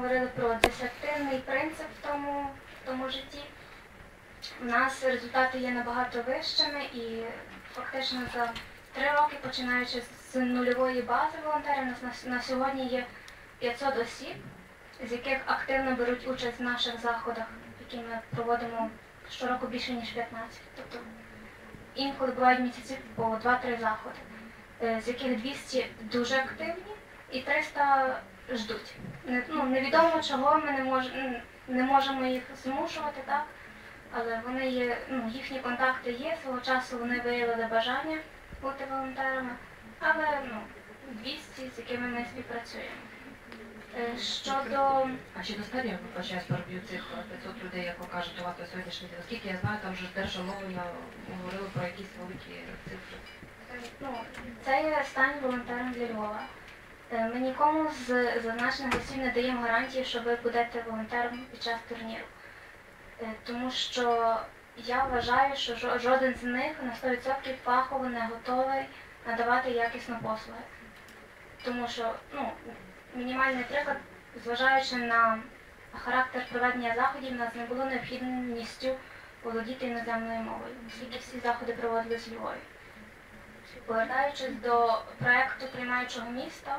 говорили про десятинний принцип в тому, в тому житті. У нас результати є набагато вищими і фактично за три роки, починаючи з нульової бази волонтерів, у нас на, на сьогодні є 500 осіб, з яких активно беруть участь в наших заходах, які ми проводимо щороку більше ніж 15. Тобто інколи бувають місяці по 2-3 заходи, е, з яких 200 дуже активні і 300 ждуть. Ну, невідомо чого ми не, мож, не можемо їх змушувати, так? але вони є, ну, їхні контакти є, свого часу вони виявили бажання бути волонтерами, але ну, 200, з якими ми співпрацюємо. Е, Щодо А чи достатньо вибачаюсь, переб'ю цих 500 людей, як ви кажете, у вас на сьогоднішній день? Оскільки я знаю, там вже ж держамовлення говорили про якісь великі цифри. Ну, це є стань волонтером для Львова. Е, Ми нікому з зазначених осіб не даємо гарантії, що ви будете волонтером під час турніру. Е, Тому що я вважаю, що жоден з них на 100% фахово не готовий надавати якісну послуги. Тому що, ну, мінімальний приклад, зважаючи на характер проведення заходів, у нас не було необхідністю володіти іноземною мовою, оскільки всі заходи проводились у Львові. Повертаючись до проекту приймаючого міста,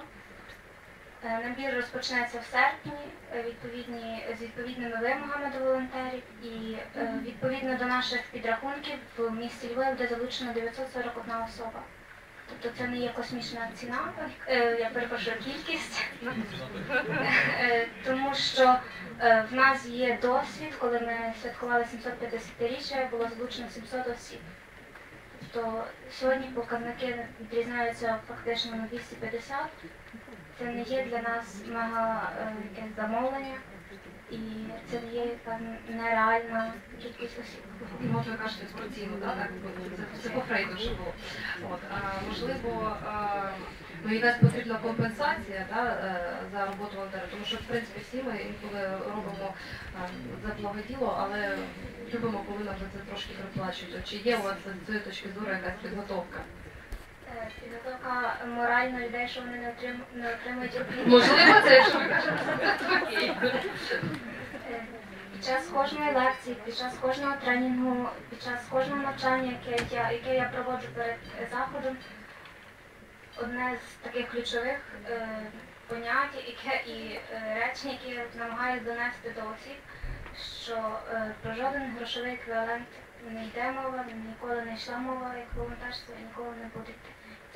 набір розпочнеться в серпні е, відповідні, з відповідними вимогами до волонтерів і е, відповідно до наших підрахунків в місті Львові буде залучено 941 особа. Тобто це не є космічна ціна, е, я перепрошую кількість, Е, тому що е, в нас є досвід, коли ми святкували 750-річчя, було залучено 700 осіб. Тобто сьогодні показники відрізняються фактично на 250. Це не є для нас мега е, якесь замовлення, і це не є яка нереальна кількість осіб. Ну, от ви кажете про ціну, да? так? Це, по Фрейду вже було. Можливо, а, ну, якась потрібна компенсація да, е, за роботу волонтера, тому що, в принципі, всі ми інколи робимо а, за благоділо, але любимо, коли нам за це трошки приплачують. Чи є у вас з цієї точки зору якась підготовка? Підготовка морально людей, що вони не отримують не отримують. Можливо, це, якщо ви кажете, окей. Під час кожної лекції, під час кожного тренінгу, під час кожного навчання, яке я, яке я проводжу перед заходом, одне з таких ключових е, понять яке, і е, речень, які я намагаюся донести до осіб, що е, про жоден грошовий еквівалент не йде мова, ніколи не йшла мова як волонтерство і ніколи не буде йти.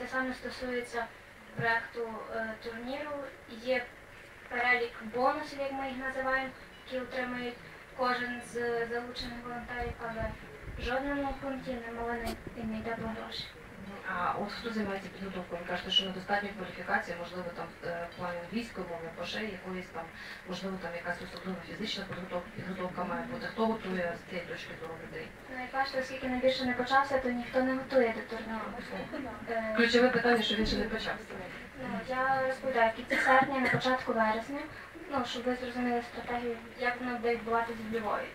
Це саме стосується проекту е, турніру. Є перелік бонусів, як ми їх називаємо, які отримують кожен з залучених волонтерів, але в жодному пункті не мова не йде про гроші. А от хто займається підготовкою? Ви кажете, що недостатньо кваліфікації, можливо, там е, в плані англійської мови, або ще якоїсь там, можливо, там якась особлива фізична підготовка, підготовка має бути. Хто готує з цієї точки зору людей? Ну, як бачите, оскільки найбільше не почався, то ніхто не готує до турніру. Е, Ключове питання, що він ще не почався. Ну, я розповідаю, в кінці серпня, на початку вересня, ну, щоб ви зрозуміли стратегію, як воно буде відбуватися в Львові.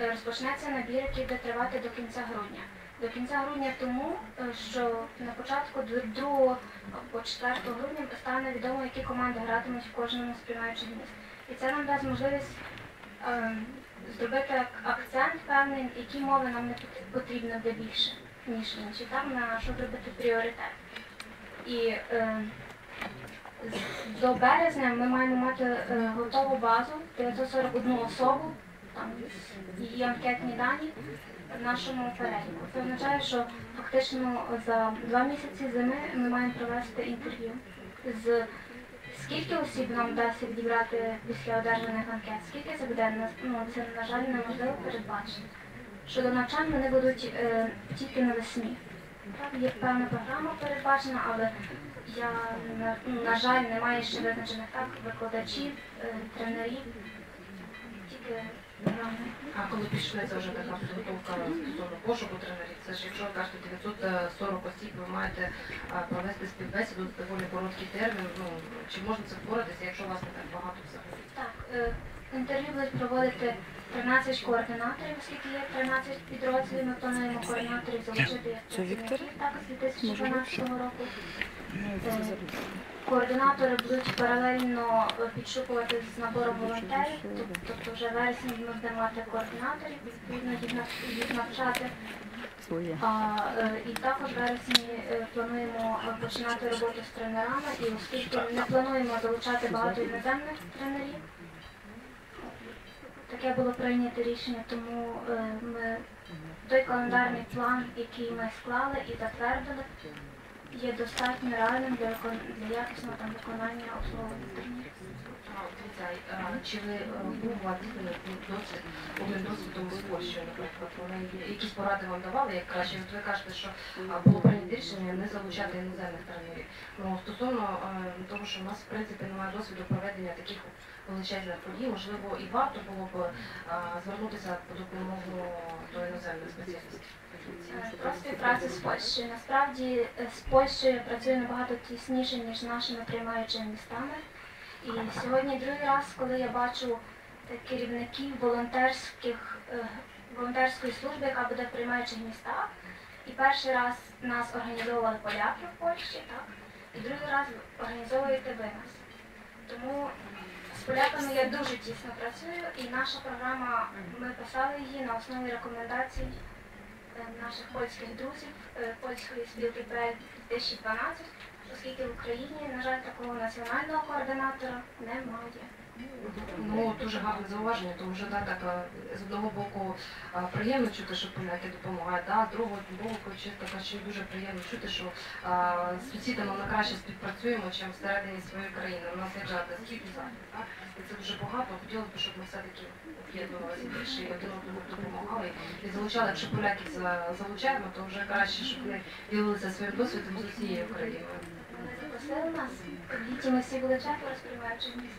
Е, Розпочнеться набір, який буде тривати до кінця грудня. До кінця грудня тому, е, що на початку 2 або 4 грудня стане відомо, які команди гратимуть в кожному з приймаючих міст. І це нам дасть можливість е, зробити акцент певний, які мови нам не потрібно буде більше, ніж інші. Там на що зробити пріоритет. І е, до березня ми маємо мати готову базу 941 особу і анкетні дані нашому переліку. Це означає, що фактично за два місяці зими ми маємо провести інтерв'ю з скільки осіб нам вдасться відібрати після одержаних анкет, скільки це буде, ну, це, на жаль, неможливо передбачити. Щодо навчань вони будуть е, тільки навесні. Є певна програма передбачена, але я на, ну, на жаль не маю ще визначених так викладачів, е, тренерів, тільки. А коли почнеться вже така підготовка стосовно пошуку тренерів, це ж якщо ви кажете 940 осіб, ви маєте провести співбесіду в доволі короткий термін. Ну чи можна це впоратися, якщо у вас не так багато взагалі? Так, е, інтерв'ю будуть проводити 13 координаторів, оскільки є 13 підрозділів, ми плануємо координаторів залучити як Це Віктор? працівників також з 2012 року. Координатори будуть паралельно підшукувати з набором волонтерів, тобто вже в вересні ми будемо мати координаторів, відповідно їх навчати. А, е, і також вересні е, плануємо починати роботу з тренерами, і оскільки не плануємо долучати багато іноземних тренерів, таке було прийнято рішення, тому е, ми той календарний план, який ми склали і затвердили, є достатньо реальним для, для якісного там виконання обслуговування Чи ви е, був е, досвід, один досвідом з Польщею, наприклад, вони якісь поради вам давали, як краще? От ви кажете, що було прийнято рішення не залучати іноземних тренерів. Ну, стосовно е, того, що в нас в принципі немає досвіду проведення таких величезних подій, можливо, і варто було б звернутися по допомогу до іноземних спеціалістів. Е, Про співпрацю з Польщею. Насправді е, з Польщею працює набагато тісніше, ніж нашими приймаючими містами. І сьогодні другий раз, коли я бачу керівників волонтерських, е, волонтерської служби, яка буде в приймаючих містах. І перший раз нас організовували поляки в Польщі, так? І другий раз організовуєте ви нас. Тому поляками я дуже тісно працюю, і наша програма, ми писали її на основі рекомендацій е, наших польських друзів, е, польської спілки проект 2012, оскільки в Україні, на жаль, такого національного координатора немає. Ну, дуже гарне зауваження, тому що да, так, з одного боку приємно чути, що поляки допомагають, да, з другого боку така ще дуже приємно чути, що а, з сусідами ми краще співпрацюємо, чим всередині своєї країни. У нас є джада схід і захід? І це дуже багато. Хотілося б, щоб ми все-таки об'єднувалися більше і один одному допомагали і залучали. Якщо поляків за- залучаємо, то вже краще, щоб вони ділилися своїм досвідом з усією країною. Вони запросили нас. Літі ми всі були.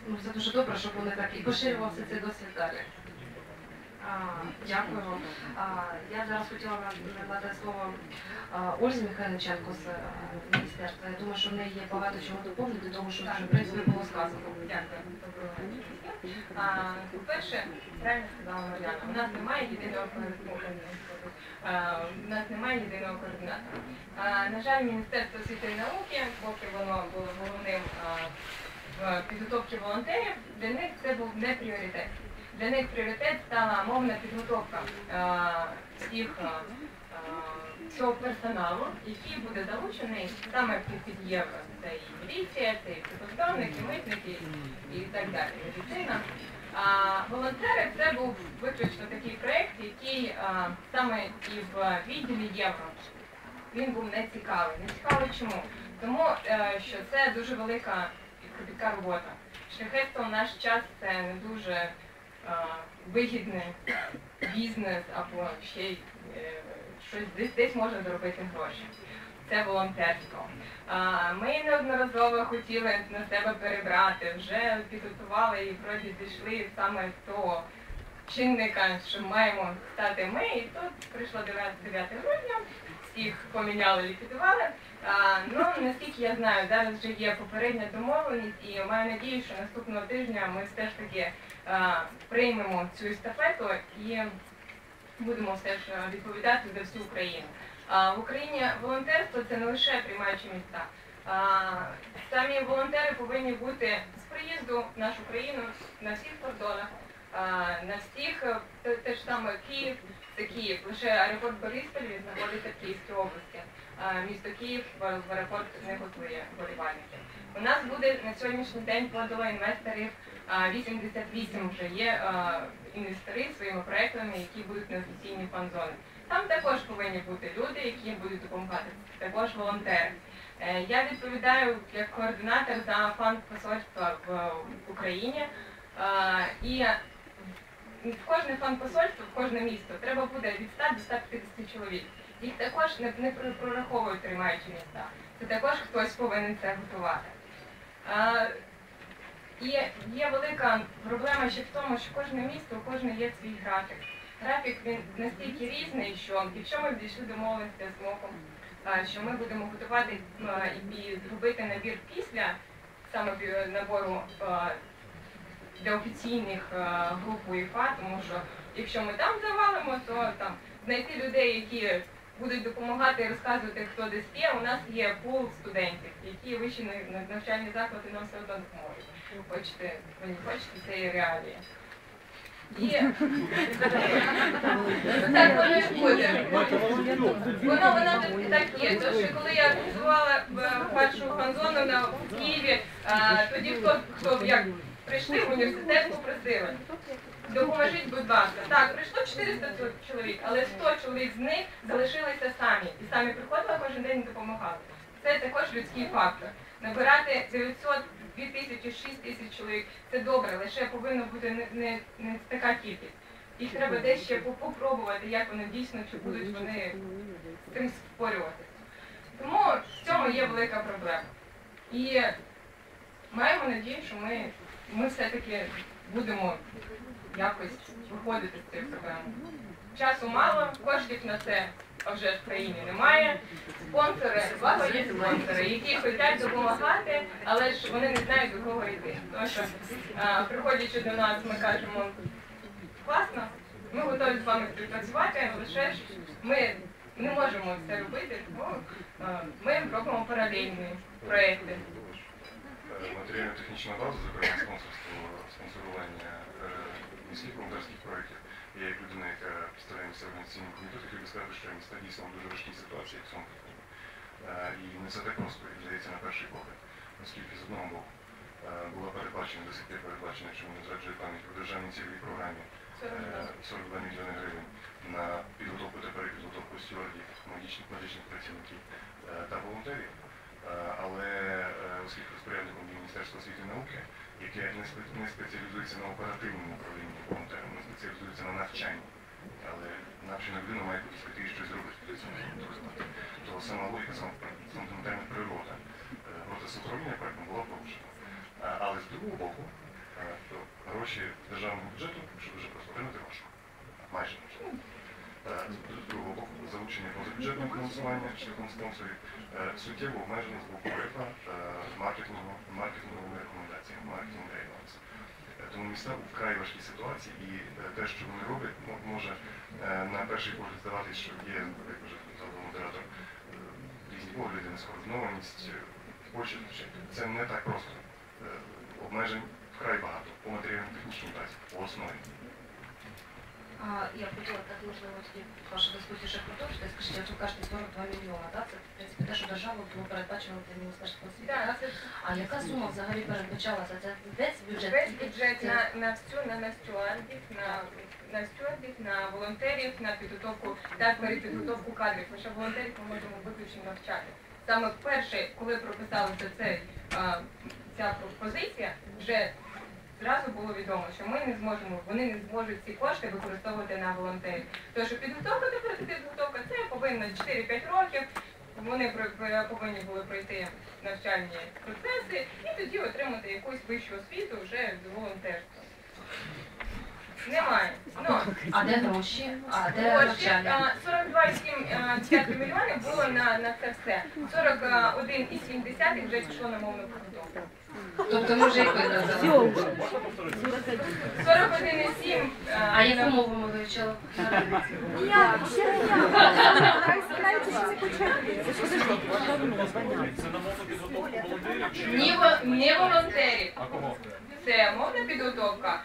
Ну, це дуже добре, щоб вони так і поширювався цей досвід далі. Дякую. А, я зараз хотіла надати слово Ользі Михайличенко з міністерства. Я думаю, що в неї є багато чого доповнити, тому що вже в принципі було сказано. Дякую. По-перше, правильно сказала Мар'яна, у нас немає єдиного. У нас немає єдиного координатора. На жаль, Міністерство освіти і науки, поки воно було головним в підготовці волонтерів, для них це був не пріоритет. Для них пріоритет стала мовна підготовка всіх а, а, всього персоналу, який буде залучений саме під- євро. Це і міліція, це і прикордонники, митники і так далі. Медицина. А волонтери це був виключно такий проєкт, який а, саме і в відділі євро він був не цікавий. Не цікавий чому? Тому е, що це дуже велика і кропітка робота. Шляхетство в наш час це не дуже е, вигідний бізнес або ще й е, щось десь, десь можна заробити гроші. Це волонтерство. Ми неодноразово хотіли на себе перебрати, вже підготували і вроді дійшли саме до чинника, що маємо стати ми, і тут прийшло 9 9 грудня, всіх поміняли, ліквідували. Ну, наскільки я знаю, зараз вже є попередня домовленість, і маю надію, що наступного тижня ми все ж таки приймемо цю естафету і будемо все ж відповідати за всю Україну. А, в Україні волонтерство це не лише приймаючі міста. Самі волонтери повинні бути з приїзду в нашу країну на всіх кордонах, на всіх е, те, ж саме Київ, це Київ. Лише аеропорт Бориспіль знаходиться в Київській області. Місто Київ в аеропорт не готує болівальників. У нас буде на сьогоднішній день подало інвесторів 88 вже є інвестори своїми проектами, які будуть на офіційні фан-зони. Там також повинні бути люди, які будуть допомагати, також волонтери. Е, Я відповідаю як координатор за фонд посольства в Україні. Е, І в кожне фонд посольство, в кожне місто треба буде від 100 до 150 чоловік. Їх також не, прораховують приймаючі міста. Це також хтось повинен це готувати. І є велика проблема ще в тому, що кожне місто, у кожне є свій графік. Графік він настільки різний, що якщо ми дійшли домовленості з МОКом, що ми будемо готувати і робити набір після саме набору для офіційних груп УЄФА, тому що якщо ми там завалимо, то там знайти людей, які будуть допомагати і розказувати, хто десь є. У нас є пул студентів, які вищі на- на- навчальні заклади нам все одно допоможуть. Хочете, ви не хочете, це є реалія. І так воно і буде. Воно воно так, так є. Тому що коли я організувала е, першу фан-зону на в Києві, тоді хто хто як прийшли в університет, попросили. Допоможіть, будь ласка. Так, прийшло 400 чоловік, але 100 чоловік з них залишилися самі. І самі приходили кожен день і допомагали. Це також людський фактор. Набирати 900, 2000, 6 тисяч чоловік це добре, лише повинна бути не, не, не така кількість. Їх треба десь ще попробувати, як вони дійсно, чи будуть вони з цим спорюватися. Тому в цьому є велика проблема. І маємо надію, що ми, ми все-таки будемо якось виходити з цих проблем. Часу мало, коштів на це вже в країні немає. Спонсори, благо є спонсори, які хочуть допомагати, але ж вони не знають до кого йти. Тому що а, приходячи до нас, ми кажемо, класно, ми готові з вами співпрацювати, лише ж ми не можемо це робити, тому а, ми робимо паралельні проекти. Е, матеріально-технічна база, зокрема спонсорство, спонсорування е, міських волонтерських проєктів. Я як людина, яка представляє місцевий організаційний комітет, хотів би сказати, що міста дійсно в дуже важкій ситуації, як питанні. Е, І не все так просто, як здається, на перший погляд. Оскільки з одного боку е, була передбачена, до сих пір передбачена, мене не зраджує пам'ять, у державній цільовій програмі е, 42 мільйони гривень на підготовку та перепідготовку стюардів, медичних, медичних працівників е, та волонтерів. Е, Але е, оскільки розпорядником є Міністерство освіти і науки, яке не спеціалізується на оперативному управлінні волонтером, не спеціалізується на навчанні, але навчена людина має піти і щось зробити для цього то сама логіка, фундаментальна природа е, процесу управління проектом була порушена. Але з другого боку, е, то гроші державного бюджету, що дуже просто отримати важко. Майже. Е, З другого боку, залучення позабюджетного фінансування шляхом спонсорів е, суттєво обмежено з боку е, маркетингу, Міста у вкрай важкій ситуації і е, те, що вони роблять, може е, на перший погляд здаватися, що є, як вже сказав модератор, е, різні погляди, нескоординованість, чи це не так просто. Обмежень вкрай багато по матеріально-технічній базі, по основі. Я хотіла так, можливо, вашу дискусію ще продовжити. Скажіть, ви кажете 42 мільйона, так? Це, в принципі, те, що держава було передбачено для Міністерства освіти. Так? А яка сума взагалі передбачалася? Це весь бюджет? Весь бюджет на, на всю, на, на стюардів, на, на стюардів, на волонтерів, на підготовку та перепідготовку кадрів. Що волонтерів ми можемо виключно навчати. Саме перше, коли прописалася це, ця пропозиція, вже Зразу було відомо, що ми не зможемо, вони не зможуть ці кошти використовувати на волонтерів. Тож підготовка до протипідготовка це повинно 4-5 років. Вони повинні були пройти навчальні процеси і тоді отримати якусь вищу освіту вже з волонтерства. Немає. Ну, а де гроші? А де навчання? 4 мільйонів було на, на це все. 41,7 вже пішло на мовну побудову. Тобто ми вже їх видали. 41,7. А яку мову ми вивчали? Я, ще не Це на мовну підготовку волонтерів? Ні, волонтерів. Це мовна підготовка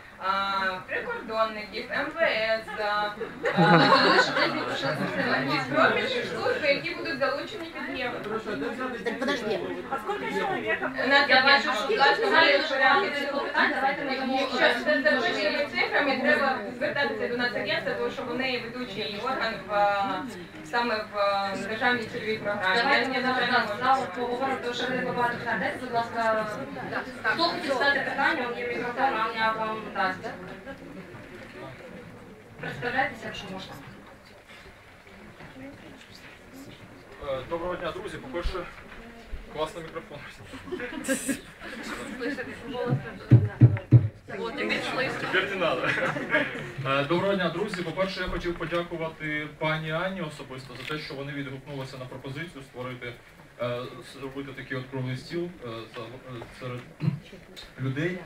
прикордонників, МВС, а, а, військові служби, які будуть залучені під євро. Так подожди. На Я бачу, що Якщо з запишеними цифрами, треба звертатися до Нацагентства, тому що вони ведучий орган в саме в державній цільовій програмі. Давайте Я ми зараз нас залу поговоримо, тому що ви багато питань. Дайте, будь ласка, хто хотів задати питання, он є мікрофон, а я вам дасть. Представляйтеся, якщо можна. Е, Доброго дня, друзі. По-перше, класний мікрофон. Е, Доброго дня, друзі. По-перше, я хотів подякувати пані Анні особисто за те, що вони відгукнулися на пропозицію створити, е, зробити такий от круглий стіл серед людей.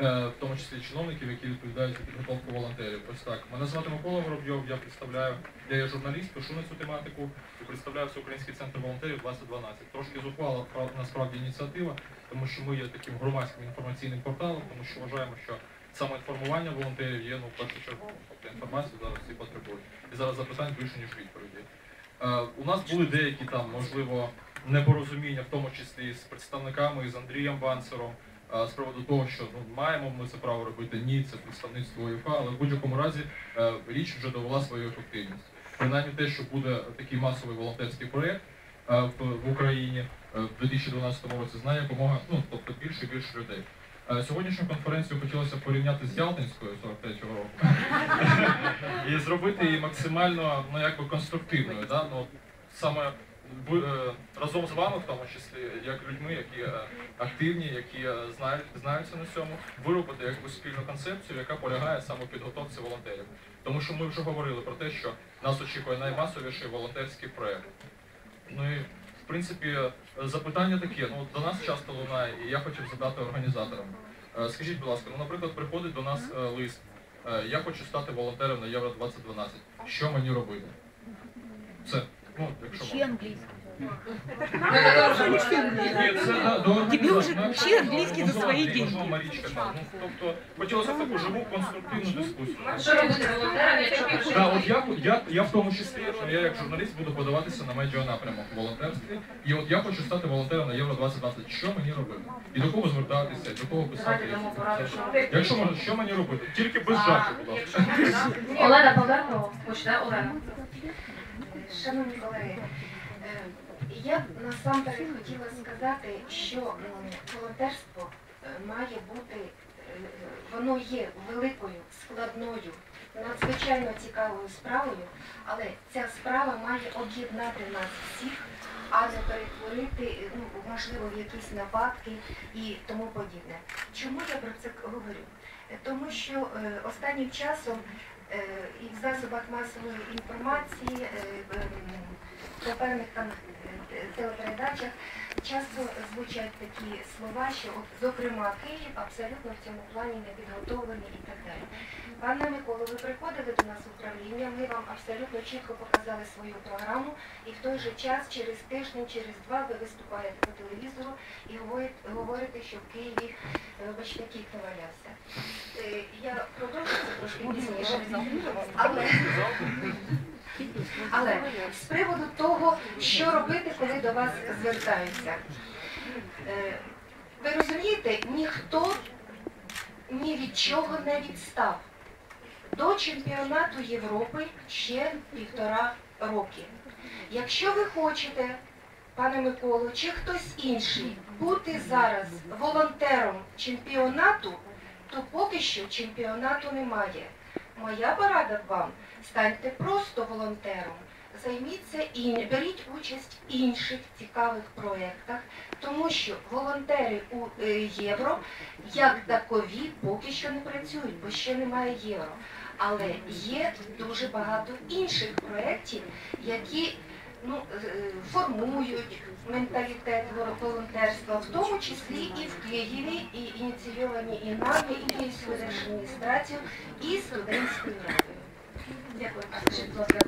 Е, в тому числі чиновників, які відповідають за підготовку волонтерів. Ось так. Мене звати Микола Воробйов, я представляю, я є журналіст, пишу на цю тематику і представляю Всеукраїнський центр волонтерів 2012. Трошки зухвала насправді ініціатива, тому що ми є таким громадським інформаційним порталом, тому що вважаємо, що саме інформування волонтерів є ну, першочерговим. Тобто інформацію зараз всі потребують. І зараз запитань більше, ніж відповідей. Е, у нас були деякі там, можливо, непорозуміння, в тому числі з представниками, з Андрієм Банцером, е, з приводу того, що ну, маємо ми це право робити, ні, це представництво УЄФА, але в будь-якому разі е, річ вже довела свою ефективність. Принаймні те, що буде такий масовий волонтерський проєкт е, в, Україні е, в 2012 році, знає якомога, ну, тобто більше і більше людей. Сьогоднішню конференцію хотілося порівняти з Ялтинською 43-го року і зробити її максимально ну, якби конструктивною. Да? Ну, саме разом з вами, в тому числі, як людьми, які е, активні, які е, знають, знаються на цьому, виробити якусь спільну концепцію, яка полягає саме в підготовці волонтерів. Тому що ми вже говорили про те, що нас очікує наймасовіший волонтерський проєкт. Ну і в принципі е, запитання таке. Ну до нас часто лунає, і я хотів задати організаторам. Е, Скажіть, будь ласка, ну, наприклад, приходить до нас е, лист. Е, Я хочу стати волонтером на Євро 2012. Що мені робити? Це, ну, Учи английский. Тебе уже учи англійський за свої деньги. Тобто, хотілося б таку живу конструктивну дискусію. Що робити волонтерам, якщо пишуть? Я, в тому числі, що я як журналіст буду подаватися на медіанапрямок в волонтерстві. І от я хочу стати волонтером на Євро 2020. Що мені робити? І до кого звертатися, до кого писати? Якщо можна, що мені робити? Тільки без жарту, будь ласка. Олена Полдаркова, почне Олена. Шановні колеги, е, я насамперед хотіла сказати, що волонтерство е, має бути, е, воно є великою, складною, надзвичайно цікавою справою, але ця справа має об'єднати нас всіх, а не перетворити, ну, можливо, в якісь нападки і тому подібне. Чому я про це говорю? Тому що останнім часом і в засобах масової інформації, е, по певних там е, телепередачах часто звучать такі слова, що от, зокрема Київ абсолютно в цьому плані не підготовлений і так далі. Пане Миколо, ви приходили до нас в управління, ми вам абсолютно чітко показали свою програму, і в той же час, через тиждень, через два, ви виступаєте по телевізору і говорите, що в Києві, е, вибачте, кіт не валявся. Е, Я продовжу це трошки пізніше. Але, але з приводу того, що робити, коли до вас звертаються. Е, Ви розумієте, ніхто ні від чого не відстав. До чемпіонату Європи ще півтора роки. Якщо ви хочете, пане Миколу, чи хтось інший, бути зараз волонтером чемпіонату, то поки що чемпіонату немає. Моя порада вам станьте просто волонтером. Займіться і беріть участь в інших цікавих проєктах, тому що волонтери у е, євро як такові поки що не працюють, бо ще немає євро. Але є дуже багато інших проєктів, які ну, е, формують менталітет волонтерства, в тому числі і в Києві, і ініційовані і нами, і Київською держадміністрацією, і студентською радою. Дякую.